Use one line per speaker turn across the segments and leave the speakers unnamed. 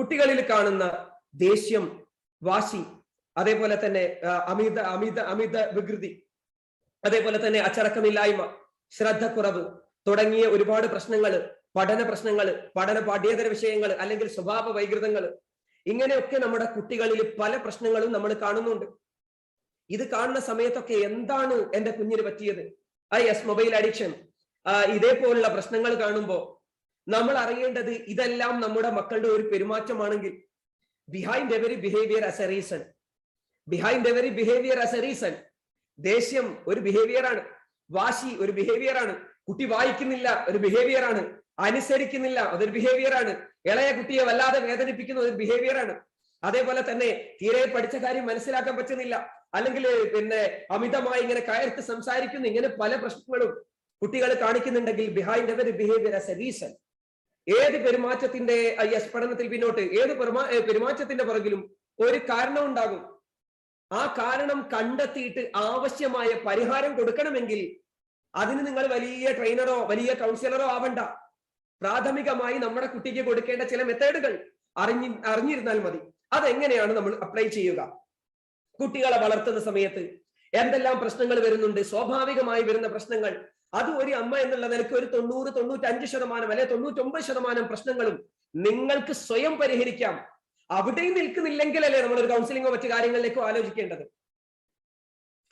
കുട്ടികളിൽ കാണുന്ന ദേഷ്യം വാശി അതേപോലെ തന്നെ അമിത അമിത അമിത വികൃതി അതേപോലെ തന്നെ അച്ചടക്കമില്ലായ്മ ശ്രദ്ധക്കുറവ് തുടങ്ങിയ ഒരുപാട് പ്രശ്നങ്ങൾ പഠന പ്രശ്നങ്ങൾ പഠന പാഠ്യേതര വിഷയങ്ങൾ അല്ലെങ്കിൽ സ്വഭാവ വൈകൃതങ്ങൾ ഇങ്ങനെയൊക്കെ നമ്മുടെ കുട്ടികളിൽ പല പ്രശ്നങ്ങളും നമ്മൾ കാണുന്നുണ്ട്. ഇത് കാണുന്ന സമയത്തൊക്കെ എന്താണ് എന്റെ കുഞ്ഞിന് പറ്റിയത്? I S mobile addiction. ഇതേപോലുള്ള പ്രശ്നങ്ങൾ കാണുമ്പോൾ നമ്മൾ അറിയേണ്ടത് ഇതെല്ലാം നമ്മുടെ മക്കളുടെ ഒരു പെരുമാറ്റമാണെങ്കിൽ behind every behaviour as a reason behind every behaviour as a reason ദേഷ്യം ഒരു ബിഹേവിയർ ആണ്. വാശി ഒരു ബിഹേവിയർ ആണ്. കുട്ടി വായിക്കുന്നില്ല ഒരു ബിഹേവിയർ ആണ്. അനുസരിക്കുന്നില്ല അതൊരു ബിഹേവിയർ ആണ്. ഇളയ കുട്ടിയെ വല്ലാതെ വേദനിപ്പിക്കുന്ന ഒരു ബിഹേവിയർ ആണ്. അതേപോലെ തന്നെ തീരെ പഠിച്ച കാര്യം മനസ്സിലാക്കാൻ പറ്റുന്നില്ല. അല്ലെങ്കിൽ പിന്നെ അമിതമായി ഇങ്ങനെ കയർത്ത് സംസാരിക്കുന്നു ഇങ്ങനെ പല പ്രശ്നങ്ങളും കുട്ടികൾ കാണിക്കുന്നുണ്ടെങ്കിൽ behind every behaviour as a reason ഏത് പെരുമാറ്റത്തിന്റെ യെസ് പഠനത്തിൽ പിന്നോട്ട് ഏത് പെരുമാ പെരുമാറ്റത്തിന്റെ പുറകിലും ഒരു കാരണം ഉണ്ടാകും. ആ കാരണം കണ്ടെത്തിയിട്ട് ആവശ്യമായ പരിഹാരം കൊടുക്കണമെങ്കിൽ അതിന് നിങ്ങൾ വലിയ ട്രെയിനറോ വലിയ കൗൺസിലറോ ആവണ്ട. പ്രാഥമികമായി നമ്മുടെ കുട്ടിക്ക് കൊടുക്കേണ്ട ചില മെത്തേഡുകൾ അറിഞ്ഞി അറിഞ്ഞിരുന്നാൽ മതി. അതെങ്ങനെയാണ് നമ്മൾ അപ്ലൈ ചെയ്യുക? കുട്ടികളെ വളർത്തുന്ന സമയത്ത് എന്തെല്ലാം പ്രശ്നങ്ങൾ വരുന്നുണ്ട്? സ്വാഭാവികമായി വരുന്ന പ്രശ്നങ്ങൾ അത് ഒരു അമ്മ എന്നുള്ള നിലയ്ക്ക് ഒരു തൊണ്ണൂറ് തൊണ്ണൂറ്റി അഞ്ച് ശതമാനം അല്ലെ തൊണ്ണൂറ്റൊമ്പത് ശതമാനം പ്രശ്നങ്ങളും നിങ്ങൾക്ക് സ്വയം പരിഹരിക്കാം. അവിടെയും നിൽക്കുന്നില്ലെങ്കിലല്ലേ നമ്മൾ ഒരു കൗൺസിലിങ്ങോ മറ്റു കാര്യങ്ങളിലേക്കോ ആലോചിക്കേണ്ടത്.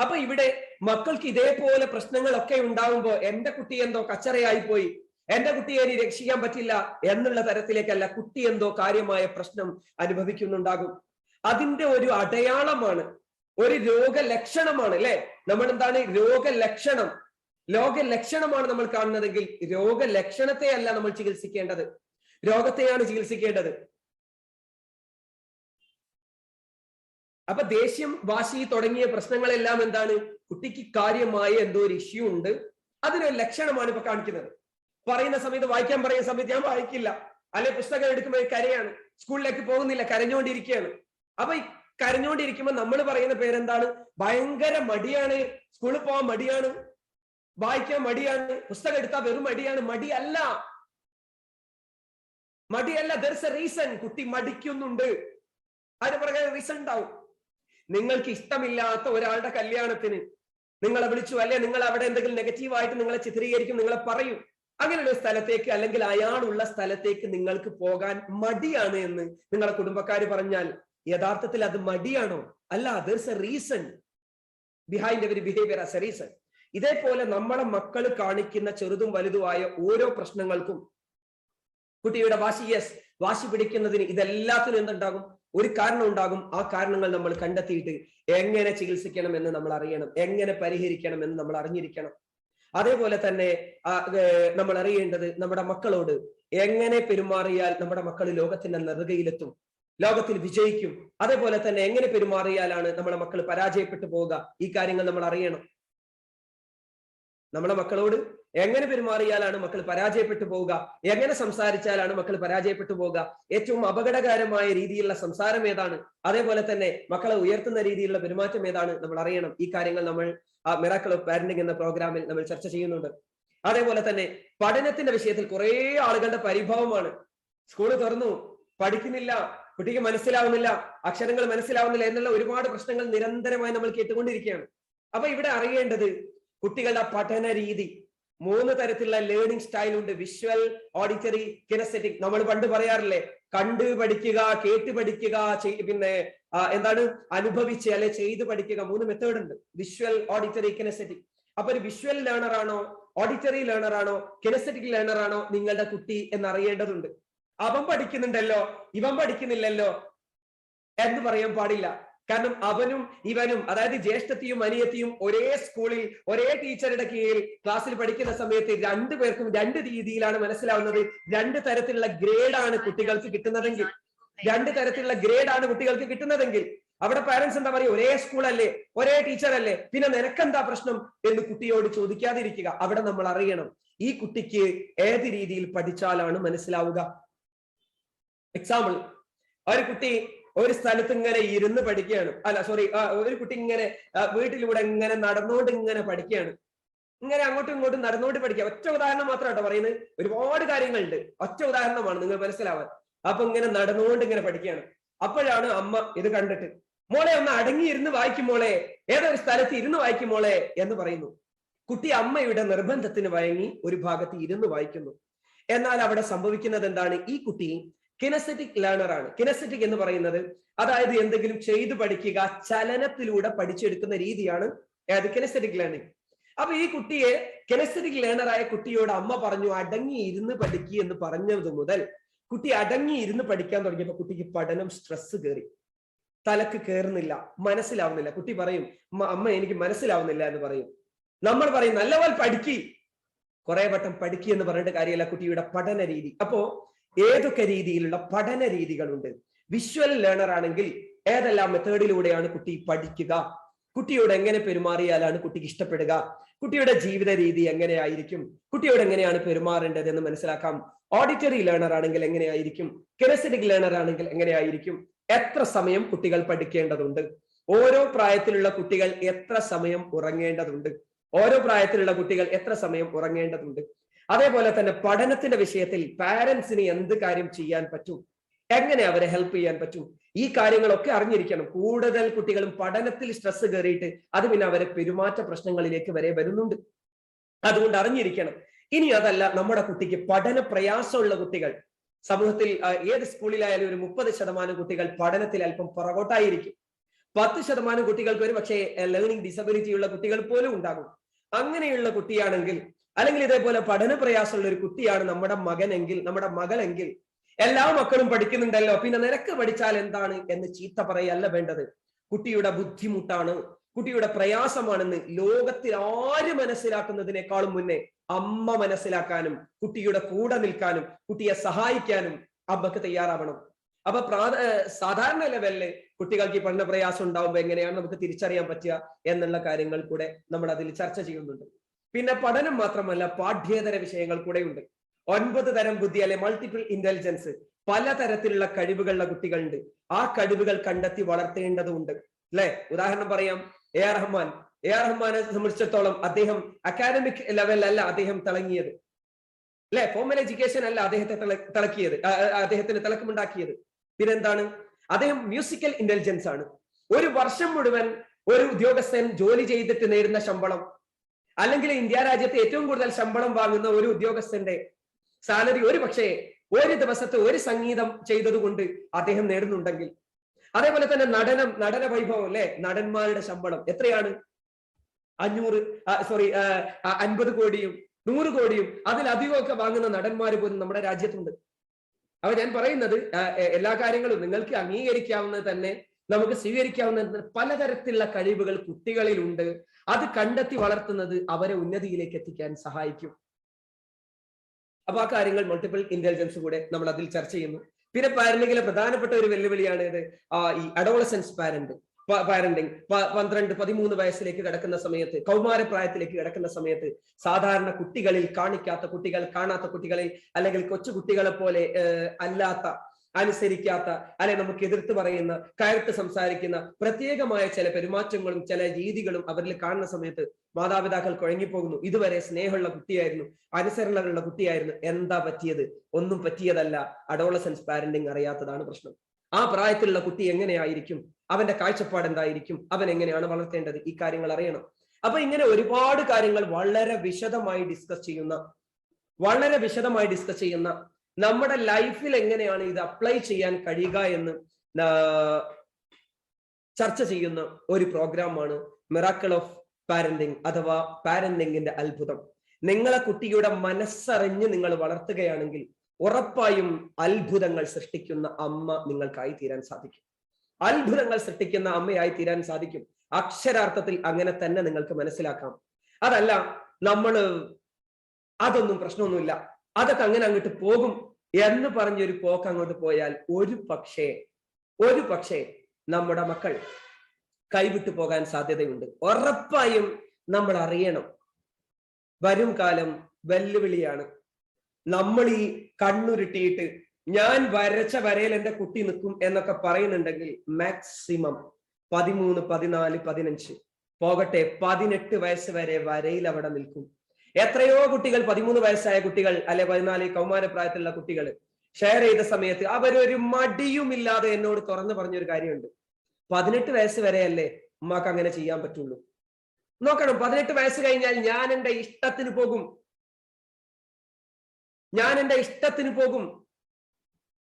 അപ്പൊ ഇവിടെ മക്കൾക്ക് ഇതേപോലെ പ്രശ്നങ്ങളൊക്കെ ഉണ്ടാവുമ്പോ എന്റെ കുട്ടി എന്തോ കച്ചറയായി പോയി എന്റെ കുട്ടിയെ ഇനി രക്ഷിക്കാൻ പറ്റില്ല എന്നുള്ള തരത്തിലേക്കല്ല കുട്ടി എന്തോ കാര്യമായ പ്രശ്നം അനുഭവിക്കുന്നുണ്ടാകും. അതിന്റെ ഒരു അടയാളമാണ് ഒരു രോഗലക്ഷണമാണ് അല്ലെ? നമ്മൾ എന്താണ് രോഗലക്ഷണം. രോഗലക്ഷണമാണ് നമ്മൾ കാണുന്നതെങ്കിൽ രോഗലക്ഷണത്തെ അല്ല നമ്മൾ ചികിത്സിക്കേണ്ടത്. രോഗത്തെയാണ് ചികിത്സിക്കേണ്ടത്. അപ്പൊ ദേഷ്യം വാശി തുടങ്ങിയ പ്രശ്നങ്ങളെല്ലാം എന്താണ്? കുട്ടിക്ക് കാര്യമായ എന്തോ ഒരു ഇഷ്യൂ ഉണ്ട്. അതിനൊരു ലക്ഷണമാണ് ഇപ്പൊ കാണിക്കുന്നത്. പറയുന്ന സമയത്ത് വായിക്കാൻ പറയുന്ന സമയത്ത് ഞാൻ വായിക്കില്ല. അല്ലെ പുസ്തകം എടുക്കുമ്പോൾ കരയാണ്. സ്കൂളിലേക്ക് പോകുന്നില്ല കരഞ്ഞുകൊണ്ടിരിക്കുകയാണ്. അപ്പൊ ഈ കരഞ്ഞുകൊണ്ടിരിക്കുമ്പോൾ നമ്മൾ പറയുന്ന പേരെന്താണ്? ഭയങ്കര മടിയാണ്. സ്കൂളിൽ പോകാൻ മടിയാണ്. വായിക്കാൻ മടിയാണ്. പുസ്തകം എടുത്താൽ വെറും മടിയാണ്. മടിയല്ല. മടിയല്ല. ദർസ് എ റീസൺ കുട്ടി മടിക്കുന്നുണ്ട്. അതിന് പുറകെ റീസൺ ഉണ്ടാവും. നിങ്ങൾക്ക് ഇഷ്ടമില്ലാത്ത ഒരാളുടെ കല്യാണത്തിന് നിങ്ങളെ വിളിച്ചു അല്ലെ നിങ്ങൾ അവിടെ എന്തെങ്കിലും നെഗറ്റീവായിട്ട് നിങ്ങളെ ചിത്രീകരിക്കും നിങ്ങളെ പറയും. അങ്ങനെയുള്ള സ്ഥലത്തേക്ക് അല്ലെങ്കിൽ അയാളുള്ള സ്ഥലത്തേക്ക് നിങ്ങൾക്ക് പോകാൻ മടിയാണ് എന്ന് നിങ്ങളെ കുടുംബക്കാർ പറഞ്ഞാൽ യഥാർത്ഥത്തിൽ അത് മടിയാണോ? അല്ല there's a reason behind every behaviour as a reason ഇതേപോലെ നമ്മളെ മക്കൾ കാണിക്കുന്ന ചെറുതും വലുതുമായ ഓരോ പ്രശ്നങ്ങൾക്കും കുട്ടിയുടെ വാശി യെസ് വാശി പിടിക്കുന്നതിന് ഇതെല്ലാത്തിനും എന്തുണ്ടാകും? ഒരു കാരണം ഉണ്ടാകും. ആ കാരണങ്ങൾ നമ്മൾ കണ്ടെത്തിയിട്ട് എങ്ങനെ ചികിത്സിക്കണം എന്ന് നമ്മൾ അറിയണം. എങ്ങനെ പരിഹരിക്കണം എന്ന് നമ്മൾ അറിഞ്ഞിരിക്കണം. അതേപോലെ തന്നെ നമ്മൾ അറിയേണ്ടത് നമ്മുടെ മക്കളോട് എങ്ങനെ പെരുമാറിയാൽ നമ്മുടെ മക്കൾ ലോകത്തിന്റെ നെറുകയിലെത്തും ലോകത്തിൽ വിജയിക്കും. അതേപോലെ തന്നെ എങ്ങനെ പെരുമാറിയാലാണ് നമ്മുടെ മക്കൾ പരാജയപ്പെട്ടു പോവുക? ഈ കാര്യങ്ങൾ നമ്മൾ അറിയണം. നമ്മുടെ മക്കളോട് എങ്ങനെ പെരുമാറിയാലാണ് മക്കൾ പരാജയപ്പെട്ടു പോവുക? എങ്ങനെ സംസാരിച്ചാലാണ് മക്കൾ പരാജയപ്പെട്ടു പോവുക? ഏറ്റവും അപകടകരമായ രീതിയിലുള്ള സംസാരം ഏതാണ്? അതേപോലെ തന്നെ മക്കളെ ഉയർത്തുന്ന രീതിയിലുള്ള പെരുമാറ്റം ഏതാണ്? നമ്മൾ അറിയണം. ഈ കാര്യങ്ങൾ നമ്മൾ ആ മിറാക്കൾ ഓഫ് പാരന്റിംഗ് എന്ന പ്രോഗ്രാമിൽ നമ്മൾ ചർച്ച ചെയ്യുന്നുണ്ട്. അതേപോലെ തന്നെ പഠനത്തിന്റെ വിഷയത്തിൽ കുറെ ആളുകളുടെ പരിഭവമാണ്. സ്കൂൾ തുറന്നു. പഠിക്കുന്നില്ല. കുട്ടിക്ക് മനസ്സിലാവുന്നില്ല. അക്ഷരങ്ങൾ മനസ്സിലാവുന്നില്ല എന്നുള്ള ഒരുപാട് പ്രശ്നങ്ങൾ നിരന്തരമായി നമ്മൾ കേട്ടുകൊണ്ടിരിക്കുകയാണ്. അപ്പൊ ഇവിടെ അറിയേണ്ടത് കുട്ടികളുടെ പഠന രീതി. മൂന്ന് തരത്തിലുള്ള ലേണിംഗ് സ്റ്റൈൽ ഉണ്ട്. വിഷ്വൽ ഓഡിറ്ററി കിനസെറ്റിക് നമ്മൾ പണ്ട് പറയാറില്ലേ കണ്ടു പഠിക്കുക കേട്ട് പഠിക്കുക പിന്നെ എന്താണ്? അനുഭവിച്ച് അല്ലെ ചെയ്ത് പഠിക്കുക. മൂന്ന് മെത്തേഡ് ഉണ്ട്. വിഷ്വൽ ഓഡിറ്ററി കിനസെറ്റിക് അപ്പൊ ഒരു വിഷ്വൽ ലേണർ ആണോ ഓഡിറ്ററി ലേണർ ആണോ കിനസെറ്റിക് ലേണർ ആണോ നിങ്ങളുടെ കുട്ടി എന്നറിയേണ്ടതുണ്ട്. അവൻ പഠിക്കുന്നുണ്ടല്ലോ ഇവൻ പഠിക്കുന്നില്ലല്ലോ എന്ന് പറയാൻ പാടില്ല. കാരണം അവനും ഇവനും അതായത് ജ്യേഷ്ഠത്തിയും അനിയത്തിയും ഒരേ സ്കൂളിൽ ഒരേ ടീച്ചറുടെ കീഴിൽ ക്ലാസ്സിൽ പഠിക്കുന്ന സമയത്ത് രണ്ടു പേർക്കും രണ്ട് രീതിയിലാണ് മനസ്സിലാവുന്നത്. രണ്ട് തരത്തിലുള്ള ഗ്രേഡാണ് കുട്ടികൾക്ക് കിട്ടുന്നതെങ്കിൽ. രണ്ട് തരത്തിലുള്ള ഗ്രേഡാണ് കുട്ടികൾക്ക് കിട്ടുന്നതെങ്കിൽ. അവിടെ പാരന്റ്സ് എന്താ പറയുക? ഒരേ സ്കൂളല്ലേ ഒരേ ടീച്ചർ അല്ലേ? പിന്നെ നിനക്കെന്താ പ്രശ്നം? എന്ന് കുട്ടിയോട് ചോദിക്കാതിരിക്കുക. അവിടെ നമ്മൾ അറിയണം. ഈ കുട്ടിക്ക് ഏത് രീതിയിൽ പഠിച്ചാലാണ് മനസ്സിലാവുക? എക്സാമ്പിൾ ഒരു കുട്ടി ഒരു സ്ഥലത്ത് ഇങ്ങനെ ഇരുന്ന് പഠിക്കുകയാണ്. അല്ല സോറി ഒരു കുട്ടി ഇങ്ങനെ വീട്ടിലൂടെ ഇങ്ങനെ നടന്നുകൊണ്ട് ഇങ്ങനെ പഠിക്കുകയാണ്. ഇങ്ങനെ അങ്ങോട്ടും ഇങ്ങോട്ടും നടന്നുകൊണ്ട് പഠിക്കുക. ഒറ്റ ഉദാഹരണം മാത്രം കേട്ടോ പറയുന്നത്. ഒരുപാട് കാര്യങ്ങളുണ്ട്. ഒറ്റ ഉദാഹരണമാണ് നിങ്ങൾ മനസ്സിലാവാൻ. അപ്പൊ ഇങ്ങനെ നടന്നുകൊണ്ട് ഇങ്ങനെ പഠിക്കുകയാണ്. അപ്പോഴാണ് അമ്മ ഇത് കണ്ടിട്ട് മോളെ ഒന്ന് അടങ്ങി ഇരുന്ന് വായിക്കുമോളെ ഏതൊരു സ്ഥലത്ത് ഇരുന്ന് വായിക്കുമോളെ എന്ന് പറയുന്നു. കുട്ടി അമ്മയുടെ നിർബന്ധത്തിന് വഴങ്ങി ഒരു ഭാഗത്ത് ഇരുന്ന് വായിക്കുന്നു. എന്നാൽ അവിടെ സംഭവിക്കുന്നത് എന്താണ്? ഈ കുട്ടി കിനസെറ്റിക് ലേണർ ആണ്. കിനസെറ്റിക് എന്ന് പറയുന്നത് അതായത് എന്തെങ്കിലും ചെയ്തു പഠിക്കുക ചലനത്തിലൂടെ പഠിച്ചെടുക്കുന്ന രീതിയാണ് ഏത്? കിനസെറ്റിക് ലേണിംഗ് അപ്പൊ ഈ കുട്ടിയെ കിനസെറ്റിക് ലേണറായ കുട്ടിയോട് അമ്മ പറഞ്ഞു അടങ്ങി ഇരുന്ന് പഠിക്കുക എന്ന് പറഞ്ഞത് മുതൽ കുട്ടി അടങ്ങി ഇരുന്ന് പഠിക്കാൻ തുടങ്ങിയപ്പോൾ കുട്ടിക്ക് പഠനം സ്ട്രെസ് കയറി തലക്ക് കയറുന്നില്ല മനസ്സിലാവുന്നില്ല. കുട്ടി പറയും "അമ്മ, അമ്മ എനിക്ക് മനസ്സിലാവുന്നില്ല എന്ന് പറയും. നമ്മൾ പറയും നല്ലപോലെ പഠിക്കി. കുറെ വട്ടം പഠിക്കുക എന്ന് പറഞ്ഞിട്ട് കാര്യമല്ല കുട്ടിയുടെ പഠന രീതി അപ്പോ ഏതൊക്കെ രീതിയിലുള്ള പഠന രീതികളുണ്ട്? വിഷ്വൽ ലേണർ ആണെങ്കിൽ ഏതെല്ലാം മെത്തേഡിലൂടെയാണ് കുട്ടി പഠിക്കുക? കുട്ടിയോട് എങ്ങനെ പെരുമാറിയാലാണ് കുട്ടിക്ക് ഇഷ്ടപ്പെടുക? കുട്ടിയുടെ ജീവിത രീതി എങ്ങനെയായിരിക്കും? കുട്ടിയോട് എങ്ങനെയാണ് പെരുമാറേണ്ടത് എന്ന് മനസ്സിലാക്കാം. ഓഡിറ്ററി ലേണർ ആണെങ്കിൽ എങ്ങനെയായിരിക്കും? കിനസിറ്റിക് ലേണർ ആണെങ്കിൽ എങ്ങനെയായിരിക്കും? എത്ര സമയം കുട്ടികൾ പഠിക്കേണ്ടതുണ്ട്? ഓരോ പ്രായത്തിലുള്ള കുട്ടികൾ എത്ര സമയം ഉറങ്ങേണ്ടതുണ്ട്? ഓരോ പ്രായത്തിലുള്ള കുട്ടികൾ എത്ര സമയം ഉറങ്ങേണ്ടതുണ്ട്? അതേപോലെ തന്നെ പഠനത്തിന്റെ വിഷയത്തിൽ പാരന്റ്സിന് എന്ത് കാര്യം ചെയ്യാൻ പറ്റും? എങ്ങനെ അവരെ ഹെൽപ്പ് ചെയ്യാൻ പറ്റും? ഈ കാര്യങ്ങളൊക്കെ അറിഞ്ഞിരിക്കണം. കൂടുതൽ കുട്ടികളും പഠനത്തിൽ സ്ട്രെസ് കയറിയിട്ട് അത് പിന്നെ അവരെ പെരുമാറ്റ പ്രശ്നങ്ങളിലേക്ക് വരെ വരുന്നുണ്ട്. അതുകൊണ്ട് അറിഞ്ഞിരിക്കണം. ഇനി അതല്ല നമ്മുടെ കുട്ടിക്ക് പഠന പ്രയാസമുള്ള കുട്ടികൾ. സമൂഹത്തിൽ ഏത് സ്കൂളിലായാലും ഒരു മുപ്പത് ശതമാനം കുട്ടികൾ പഠനത്തിൽ അല്പം പുറകോട്ടായിരിക്കും. പത്ത് ശതമാനം കുട്ടികൾക്ക് ഒരു പക്ഷേ ലേണിംഗ് ഡിസബിലിറ്റി ഉള്ള കുട്ടികൾ പോലും ഉണ്ടാകും. അങ്ങനെയുള്ള കുട്ടിയാണെങ്കിൽ അല്ലെങ്കിൽ ഇതേപോലെ പഠന പ്രയാസമുള്ള ഒരു കുട്ടിയാണ് നമ്മുടെ മകനെങ്കിൽ നമ്മുടെ മകളെങ്കിൽ എല്ലാ മക്കളും പഠിക്കുന്നുണ്ടല്ലോ. പിന്നെ നിനക്ക് പഠിച്ചാൽ എന്താണ് എന്ന് ചീത്ത പറയല്ല വേണ്ടത്. കുട്ടിയുടെ ബുദ്ധിമുട്ടാണ് കുട്ടിയുടെ പ്രയാസമാണെന്ന് ലോകത്തിൽ ആര് മനസ്സിലാക്കുന്നതിനേക്കാളും മുന്നേ അമ്മ മനസ്സിലാക്കാനും കുട്ടിയുടെ കൂടെ നിൽക്കാനും കുട്ടിയെ സഹായിക്കാനും അമ്മയ്ക്ക് തയ്യാറാവണം. അപ്പൊ സാധാരണ ലെവലിൽ കുട്ടികൾക്ക് ഈ പഠന പ്രയാസം ഉണ്ടാവുമ്പോൾ എങ്ങനെയാണ് നമുക്ക് തിരിച്ചറിയാൻ പറ്റുക എന്നുള്ള കാര്യങ്ങൾ കൂടെ നമ്മൾ അതിൽ ചർച്ച ചെയ്യുന്നുണ്ട്. പിന്നെ പഠനം മാത്രമല്ല പാഠ്യേതര വിഷയങ്ങൾ കൂടെ ഉണ്ട്. ഒൻപത് തരം ബുദ്ധി അല്ലെ മൾട്ടിപ്പിൾ ഇന്റലിജൻസ് പലതരത്തിലുള്ള കഴിവുകളുള്ള കുട്ടികളുണ്ട്. ആ കഴിവുകൾ കണ്ടെത്തി വളർത്തേണ്ടതുണ്ട്. അല്ലെ? ഉദാഹരണം പറയാം. A R Rahman. A R റഹ്മാനെ സംബന്ധിച്ചിടത്തോളം അദ്ദേഹം അക്കാദമിക് ലെവലിലല്ല അദ്ദേഹം തിളങ്ങിയത്. അല്ലെ? ഫോമൽ എഡ്യൂക്കേഷൻ അല്ല അദ്ദേഹത്തെ തിള- തിളക്കിയത്. അദ്ദേഹത്തിന് തിളക്കമുണ്ടാക്കിയത്. പിന്നെന്താണ്? അദ്ദേഹം മ്യൂസിക്കൽ ഇന്റലിജൻസ് ആണ്. ഒരു വർഷം മുഴുവൻ ഒരു ഉദ്യോഗസ്ഥൻ ജോലി ചെയ്തിട്ട് നേടുന്ന ശമ്പളം അല്ലെങ്കിൽ ഇന്ത്യ രാജ്യത്ത് ഏറ്റവും കൂടുതൽ ശമ്പളം വാങ്ങുന്ന ഒരു ഉദ്യോഗസ്ഥന്റെ സാലറി ഒരു പക്ഷേ ഒരു ദിവസത്തെ ഒരു സംഗീതം ചെയ്തതുകൊണ്ട് അദ്ദേഹം നേടുന്നുണ്ടെങ്കിൽ. അതേപോലെ തന്നെ നടനം നടന വൈഭവം അല്ലെ? നടന്മാരുടെ ശമ്പളം എത്രയാണ്? അഞ്ഞൂറ് സോറി അൻപത് കോടിയും നൂറ് കോടിയും അതിലധികമൊക്കെ വാങ്ങുന്ന നടന്മാർ പോലും നമ്മുടെ രാജ്യത്തുണ്ട്. അപ്പൊ ഞാൻ പറയുന്നത് എല്ലാ കാര്യങ്ങളും നിങ്ങൾക്ക് അംഗീകരിക്കാവുന്നത് തന്നെ നമുക്ക് സ്വീകരിക്കാവുന്ന പലതരത്തിലുള്ള കഴിവുകൾ കുട്ടികളിലുണ്ട്. അത് കണ്ടെത്തി വളർത്തുന്നത് അവരെ ഉന്നതിയിലേക്ക് എത്തിക്കാൻ സഹായിക്കും. അപ്പൊ ആ കാര്യങ്ങൾ മൾട്ടിപ്പിൾ ഇന്റലിജൻസ് കൂടെ നമ്മൾ അതിൽ ചർച്ച ചെയ്യുന്നു. പിന്നെ പാരന്റിങ്ങിലെ പ്രധാനപ്പെട്ട ഒരു വെല്ലുവിളിയാണ് ഇത്. ഈ അഡോളസൻസ് പാരന്റ് പാരന്റിങ് പന്ത്രണ്ട് പതിമൂന്ന് വയസ്സിലേക്ക് കിടക്കുന്ന സമയത്ത് കൗമാരപ്രായത്തിലേക്ക് കിടക്കുന്ന സമയത്ത് സാധാരണ കുട്ടികളിൽ കാണിക്കാത്ത കുട്ടികൾ കാണാത്ത കുട്ടികളിൽ അല്ലെങ്കിൽ കൊച്ചു കുട്ടികളെ പോലെ അല്ലാത്ത അനുസരിക്കാത്ത അല്ലെ നമുക്ക് എതിർത്ത് പറയുന്ന കയർത്ത് സംസാരിക്കുന്ന പ്രത്യേകമായ ചില പെരുമാറ്റങ്ങളും ചില രീതികളും അവരിൽ കാണുന്ന സമയത്ത് മാതാപിതാക്കൾ കുഴങ്ങിപ്പോകുന്നു. ഇതുവരെ സ്നേഹമുള്ള കുട്ടിയായിരുന്നു അനുസരണകളുള്ള കുട്ടിയായിരുന്നു. എന്താ പറ്റിയത്? ഒന്നും പറ്റിയതല്ല. അഡോളസൻസ് പാരന്റിങ് അറിയാത്തതാണ് പ്രശ്നം. ആ പ്രായത്തിലുള്ള കുട്ടി എങ്ങനെയായിരിക്കും? അവന്റെ കാഴ്ചപ്പാട് എന്തായിരിക്കും? അവൻ എങ്ങനെയാണ് വളർത്തേണ്ടത്? ഈ കാര്യങ്ങൾ അറിയണം. അപ്പൊ ഇങ്ങനെ ഒരുപാട് കാര്യങ്ങൾ വളരെ വിശദമായി ഡിസ്കസ് ചെയ്യുന്ന വളരെ വിശദമായി ഡിസ്കസ് ചെയ്യുന്ന നമ്മുടെ ലൈഫിൽ എങ്ങനെയാണ് ഇത് അപ്ലൈ ചെയ്യാൻ കഴിയുക എന്ന് ചർച്ച ചെയ്യുന്ന ഒരു പ്രോഗ്രാമാണ് മിറാക്കിൾ ഓഫ് പാരന്റിങ് അഥവാ പാരന്റിങ്ങിന്റെ അത്ഭുതം. നിങ്ങളെ കുട്ടിയുടെ മനസ്സറിഞ്ഞ് നിങ്ങൾ വളർത്തുകയാണെങ്കിൽ ഉറപ്പായും അത്ഭുതങ്ങൾ സൃഷ്ടിക്കുന്ന അമ്മ നിങ്ങൾക്കായി തീരാൻ സാധിക്കും. അത്ഭുതങ്ങൾ സൃഷ്ടിക്കുന്ന അമ്മയായി തീരാൻ സാധിക്കും. അക്ഷരാർത്ഥത്തിൽ അങ്ങനെ തന്നെ നിങ്ങൾക്ക് മനസ്സിലാക്കാം. അതല്ല നമ്മൾ അതൊന്നും പ്രശ്നമൊന്നുമില്ല. അതൊക്കെ അങ്ങനെ അങ്ങോട്ട് പോകും. എന്ന് പറഞ്ഞൊരു പോക്ക് അങ്ങോട്ട് പോയാൽ ഒരു പക്ഷേ ഒരു പക്ഷേ നമ്മുടെ മക്കൾ കൈവിട്ടു പോകാൻ സാധ്യതയുണ്ട്. ഉറപ്പായും നമ്മൾ അറിയണം. വരും കാലം വെല്ലുവിളിയാണ്. നമ്മൾ ഈ കണ്ണുരുട്ടിയിട്ട് ഞാൻ വരച്ച വരയിൽ എന്റെ കുട്ടി നിൽക്കും എന്നൊക്കെ പറയുന്നുണ്ടെങ്കിൽ മാക്സിമം പതിമൂന്ന് പതിനാല് പതിനഞ്ച് പോകട്ടെ പതിനെട്ട് വയസ്സ് വരെ വരയിൽ അവിടെ നിൽക്കും. എത്രയോ കുട്ടികൾ പതിമൂന്ന് വയസ്സായ കുട്ടികൾ അല്ലെ പതിനാല് കൗമാരപ്രായത്തിലുള്ള കുട്ടികൾ ഷെയർ ചെയ്ത സമയത്ത് അവരൊരു മടിയുമില്ലാതെ എന്നോട് തുറന്നു പറഞ്ഞൊരു കാര്യമുണ്ട്. പതിനെട്ട് വയസ്സ് വരെയല്ലേ ഉമ്മാക്ക് അങ്ങനെ ചെയ്യാൻ പറ്റുള്ളൂ. നോക്കണം പതിനെട്ട് വയസ്സ് കഴിഞ്ഞാൽ ഞാൻ എന്റെ ഇഷ്ടത്തിന് പോകും. ഞാൻ എന്റെ ഇഷ്ടത്തിന് പോകും.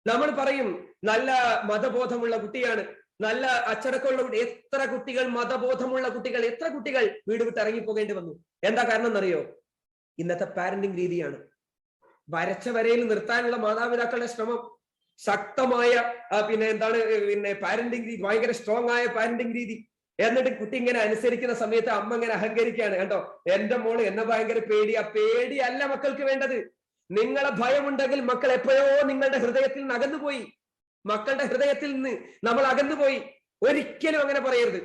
നമ്മൾ പറയും നല്ല മതബോധമുള്ള കുട്ടിയാണ്. നല്ല അച്ചടക്കമുള്ള കുട്ടി എത്ര കുട്ടികൾ മതബോധമുള്ള കുട്ടികൾ എത്ര കുട്ടികൾ വീട് വിട്ട് ഇറങ്ങിപ്പോകേണ്ടി വന്നു? എന്താ കാരണം എന്നറിയോ ഇന്നത്തെ പാരന്റിങ് രീതിയാണ്. വരച്ച വരയിൽ നിർത്താനുള്ള മാതാപിതാക്കളുടെ ശ്രമം ശക്തമായ പിന്നെ എന്താണ് പിന്നെ പാരന്റിങ് രീതി ഭയങ്കര സ്ട്രോങ് ആയ പാരന്റിങ് രീതി. എന്നിട്ട് കുട്ടി ഇങ്ങനെ അനുസരിക്കുന്ന സമയത്ത് അമ്മ ഇങ്ങനെ അഹങ്കരിക്കുകയാണ്. കേട്ടോ എന്റെ മോൾ എന്നെ ഭയങ്കര പേടിയാ. പേടിയല്ല മക്കൾക്ക് വേണ്ടത്. നിങ്ങളെ ഭയമുണ്ടെങ്കിൽ മക്കൾ എപ്പോഴോ നിങ്ങളുടെ ഹൃദയത്തിൽ നിന്ന് അകന്നുപോയി. മക്കളുടെ ഹൃദയത്തിൽ നിന്ന് നമ്മൾ അകന്നുപോയി. ഒരിക്കലും അങ്ങനെ പറയരുത്.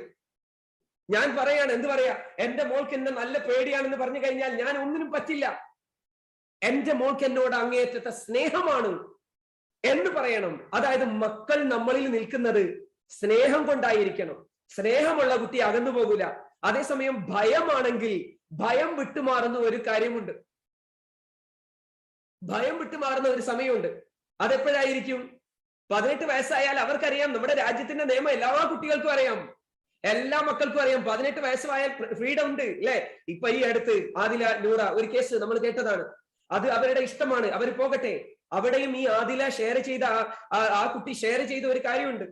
ഞാൻ പറയാണ് എന്ത് പറയാ? എന്റെ മോൾക്ക് എന്നെ നല്ല പേടിയാണെന്ന് പറഞ്ഞു കഴിഞ്ഞാൽ ഞാൻ ഒന്നിനും പറ്റില്ല. എന്റെ മോൾക്ക് എന്നോട് അങ്ങേയറ്റത്തെ സ്നേഹമാണ് എന്ന് പറയണം. അതായത് മക്കൾ നമ്മളിൽ നിൽക്കുന്നത് സ്നേഹം കൊണ്ടായിരിക്കണം. സ്നേഹമുള്ള കുട്ടി അകന്നു പോകൂല. അതേസമയം ഭയമാണെങ്കിൽ ഭയം വിട്ടുമാറുന്ന ഒരു കാര്യമുണ്ട്. ഭയം വിട്ടുമാറുന്ന ഒരു സമയമുണ്ട്. അതെപ്പോഴായിരിക്കും? പതിനെട്ട് വയസ്സായാൽ അവർക്കറിയാം നമ്മുടെ രാജ്യത്തിന്റെ നിയമം എല്ലാ കുട്ടികൾക്കും അറിയാം. എല്ലാ മക്കൾക്കും അറിയാം. പതിനെട്ട് വയസ്സായാൽ ഫ്രീഡം ഉണ്ട് അല്ലെ ഇപ്പൊ ഈ അടുത്ത് ആദില നൂറ ഒരു കേസ് നമ്മൾ കേട്ടതാണ്. അത് അവരുടെ ഇഷ്ടമാണ്. അവർ പോകട്ടെ. അവിടെയും ഈ ആദില ഷെയർ ചെയ്ത ആ- കുട്ടി ഷെയർ ചെയ്ത ഒരു കാര്യമുണ്ട്.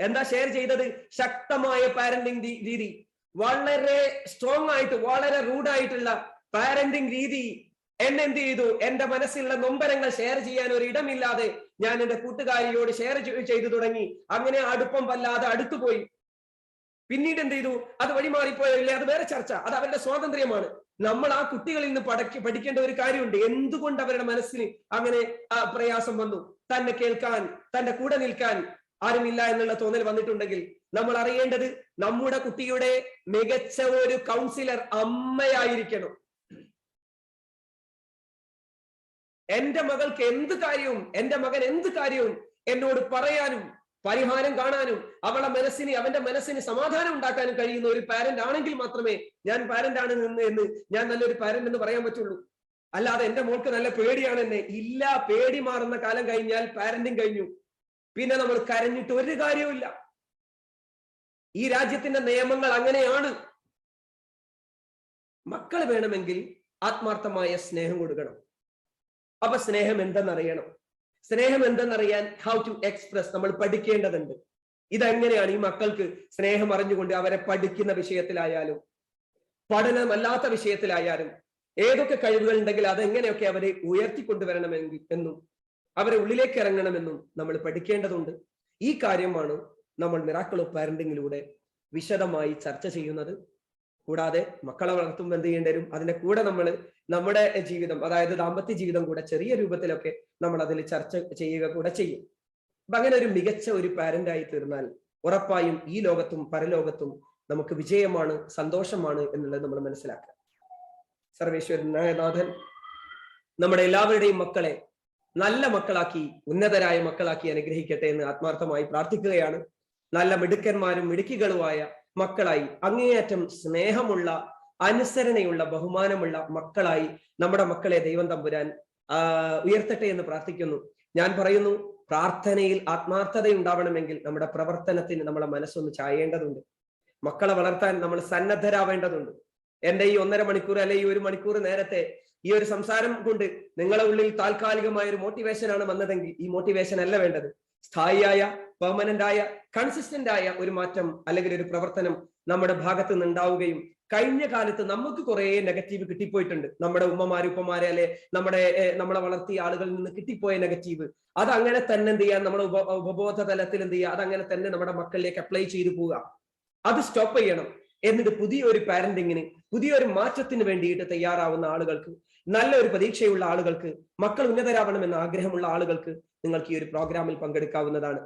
എന്താ ഷെയർ ചെയ്തത്? ശക്തമായ പാരന്റിങ് രീതി. വളരെ സ്ട്രോങ് ആയിട്ട് വളരെ റൂഡായിട്ടുള്ള പാരന്റിങ് രീതി. എന്നെ എന്ത് ചെയ്തു? എന്റെ മനസ്സിലുള്ള നൊമ്പരങ്ങൾ ഷെയർ ചെയ്യാൻ ഒരു ഇടമില്ലാതെ ഞാൻ എന്റെ കൂട്ടുകാരിയോട് ഷെയർ ചെയ്തു തുടങ്ങി. അങ്ങനെ അടുപ്പം വല്ലാതെ അടുത്തുപോയി. പിന്നീട് എന്ത് ചെയ്തു? അത് വഴിമാറിപ്പോയില്ലേ അത് വേറെ ചർച്ച. അത് അവരുടെ സ്വാതന്ത്ര്യമാണ്. നമ്മൾ ആ കുട്ടികളിൽ നിന്ന് പടക്കി പഠിക്കേണ്ട ഒരു കാര്യമുണ്ട്. എന്തുകൊണ്ട് അവരുടെ മനസ്സിന് അങ്ങനെ പ്രയാസം വന്നു? തന്നെ കേൾക്കാൻ തന്റെ കൂടെ നിൽക്കാൻ ആരുമില്ല എന്നുള്ള തോന്നൽ വന്നിട്ടുണ്ടെങ്കിൽ നമ്മൾ അറിയേണ്ടത് നമ്മുടെ കുട്ടിയുടെ മികച്ച ഒരു കൗൺസിലർ അമ്മയായിരിക്കണം. എന്റെ മകൾക്ക് എന്ത് കാര്യവും എന്റെ മകൻ എന്ത് കാര്യവും എന്നോട് പറയാനും പരിഹാരം കാണാനും അവളെ മനസ്സിന് അവന്റെ മനസ്സിന് സമാധാനം ഉണ്ടാക്കാനും കഴിയുന്ന ഒരു പാരന്റ് ആണെങ്കിൽ മാത്രമേ ഞാൻ പാരന്റ് ആണ് എന്ന് ഞാൻ നല്ലൊരു പാരന്റ് എന്ന് പറയാൻ പറ്റുള്ളൂ. അല്ലാതെ എന്റെ മോൾക്ക് നല്ല പേടിയാണ് എന്നെ. ഇല്ല പേടി മാറുന്ന കാലം കഴിഞ്ഞാൽ പാരന്റും കഴിഞ്ഞു. പിന്നെ നമ്മൾ കരഞ്ഞിട്ട് ഒരു കാര്യവുമില്ല. ഈ രാജ്യത്തിന്റെ നിയമങ്ങൾ അങ്ങനെയാണ്. മക്കൾ വേണമെങ്കിൽ ആത്മാർത്ഥമായ സ്നേഹം കൊടുക്കണം. അപ്പൊ സ്നേഹം എന്തെന്നറിയണം? സ്നേഹം എന്തെന്നറിയാൻ ഹൗ ടു എക്സ്പ്രസ് നമ്മൾ പഠിക്കേണ്ടതുണ്ട്. ഇതെങ്ങനെയാണ് ഈ മക്കൾക്ക് സ്നേഹം അറിഞ്ഞുകൊണ്ട് അവരെ പഠിക്കുന്ന വിഷയത്തിലായാലും പഠനമല്ലാത്ത വിഷയത്തിലായാലും ഏതൊക്കെ കഴിവുകൾ ഉണ്ടെങ്കിൽ അതെങ്ങനെയൊക്കെ അവരെ ഉയർത്തിക്കൊണ്ടുവരണമെങ്കിൽ എന്നും അവരെ ഉള്ളിലേക്ക് ഇറങ്ങണമെന്നും നമ്മൾ പഠിക്കേണ്ടതുണ്ട്. ഈ കാര്യമാണ് നമ്മൾ മിറാക്കിൾ ഓഫ് പാരന്റിങ്ങിലൂടെ വിശദമായി ചർച്ച ചെയ്യുന്നത്. കൂടാതെ മക്കളെ വളർത്തുമ്പോൾ എന്ത് ചെയ്യേണ്ടി വരും? അതിന്റെ കൂടെ നമ്മൾ നമ്മുടെ ജീവിതം അതായത് ദാമ്പത്യ ജീവിതം കൂടെ ചെറിയ രൂപത്തിലൊക്കെ നമ്മൾ അതിൽ ചർച്ച ചെയ്യുക കൂടെ ചെയ്യും. അപ്പൊ അങ്ങനെ ഒരു മികച്ച ഒരു പാരന്റായി തീർന്നാൽ ഉറപ്പായും ഈ ലോകത്തും പരലോകത്തും നമുക്ക് വിജയമാണ് സന്തോഷമാണ് എന്നുള്ളത് നമ്മൾ മനസ്സിലാക്കുക. സർവേശ്വരൻ നാഥൻ നമ്മുടെ എല്ലാവരുടെയും മക്കളെ നല്ല മക്കളാക്കി ഉന്നതരായ മക്കളാക്കി അനുഗ്രഹിക്കട്ടെ എന്ന് ആത്മാർത്ഥമായി പ്രാർത്ഥിക്കുകയാണ്. നല്ല മിടുക്കന്മാരും മിടുക്കികളുമായ മക്കളായി. അങ്ങേയറ്റം സ്നേഹമുള്ള അനുസരണയുള്ള ബഹുമാനമുള്ള മക്കളായി നമ്മുടെ മക്കളെ ദൈവം തമ്പുരാൻ ഉയർത്തട്ടെ എന്ന് പ്രാർത്ഥിക്കുന്നു. ഞാൻ പറയുന്നു പ്രാർത്ഥനയിൽ ആത്മാർത്ഥത ഉണ്ടാവണമെങ്കിൽ നമ്മുടെ പ്രവർത്തനത്തിന് നമ്മളെ മനസ്സൊന്ന് ചായേണ്ടതുണ്ട്. മക്കളെ വളർത്താൻ നമ്മൾ സന്നദ്ധരാവേണ്ടതുണ്ട്. എന്റെ ഈ ഒന്നര മണിക്കൂർ അല്ലെ ഈ ഒരു മണിക്കൂർ നേരത്തെ ഈ ഒരു സംസാരം കൊണ്ട് നിങ്ങളെ ഉള്ളിൽ താൽക്കാലികമായ ഒരു മോട്ടിവേഷൻ ആണ് വന്നതെങ്കിൽ ഈ മോട്ടിവേഷൻ അല്ല വേണ്ടത്. സ്ഥായിയായ പെർമനന്റ് ആയ കൺസിസ്റ്റന്റ് ആയ ഒരു മാറ്റം അല്ലെങ്കിൽ ഒരു പ്രവർത്തനം നമ്മുടെ ഭാഗത്ത് നിന്ന് ഉണ്ടാവുകയും കഴിഞ്ഞ കാലത്ത് നമുക്ക് കുറെ നെഗറ്റീവ് കിട്ടിപ്പോയിട്ടുണ്ട്. നമ്മുടെ ഉമ്മമാര് ഉപ്പമാരെ അല്ലെ നമ്മുടെ നമ്മളെ വളർത്തിയ ആളുകളിൽ നിന്ന് കിട്ടിപ്പോയ നെഗറ്റീവ് അത് അങ്ങനെ തന്നെ എന്ത് ചെയ്യാം നമ്മുടെ ഉപ ഉപബോധ തലത്തിൽ എന്ത് ചെയ്യുക അത് അങ്ങനെ തന്നെ നമ്മുടെ മക്കളിലേക്ക് അപ്ലൈ ചെയ്തു പോവുക. അത് സ്റ്റോപ്പ് ചെയ്യണം. എന്നിട്ട് പുതിയൊരു പാരന്റിങ്ങിന് പുതിയൊരു മാറ്റത്തിന് വേണ്ടിയിട്ട് തയ്യാറാവുന്ന ആളുകൾക്ക് നല്ല ഒരു പ്രതീക്ഷയുള്ള ആളുകൾക്ക് മക്കൾ ഉന്നതരാവണമെന്ന ആഗ്രഹമുള്ള ആളുകൾക്ക് നിങ്ങൾക്ക് ഈ ഒരു പ്രോഗ്രാമിൽ പങ്കെടുക്കാവുന്നതാണ്.